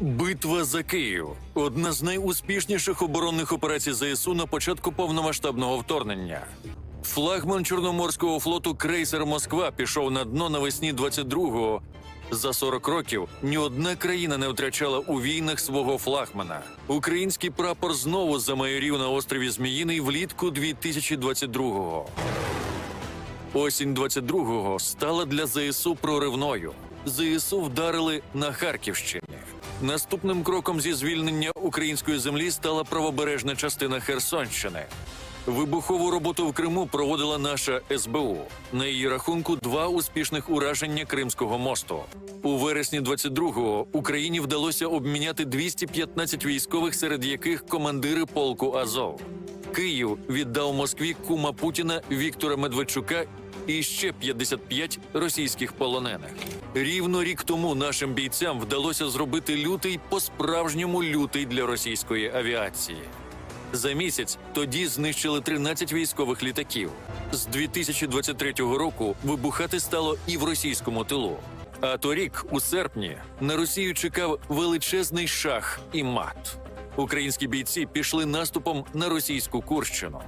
Битва за Київ одна з найуспішніших оборонних операцій ЗСУ на початку повномасштабного вторгнення. Флагман Чорноморського флоту крейсер Москва пішов на дно навесні 22-го. За 40 років ні одна країна не втрачала у війнах свого флагмана. Український прапор знову замайорів на острові Зміїний влітку 2022-го. Осінь 22-го стала для ЗСУ проривною. ЗСУ вдарили на Харківщині. Наступним кроком зі звільнення української землі стала правобережна частина Херсонщини. Вибухову роботу в Криму проводила наша СБУ. На її рахунку два успішних ураження Кримського мосту. У вересні 22-го Україні вдалося обміняти 215 військових, серед яких командири полку Азов. Київ віддав Москві кума Путіна Віктора Медведчука і ще 55 російських полонених. Рівно рік тому нашим бійцям вдалося зробити лютий по-справжньому лютий для російської авіації. За місяць тоді знищили 13 військових літаків. З 2023 року вибухати стало і в російському тилу. А торік, у серпні, на Росію чекав величезний шах і мат. Українські бійці пішли наступом на російську Курщину.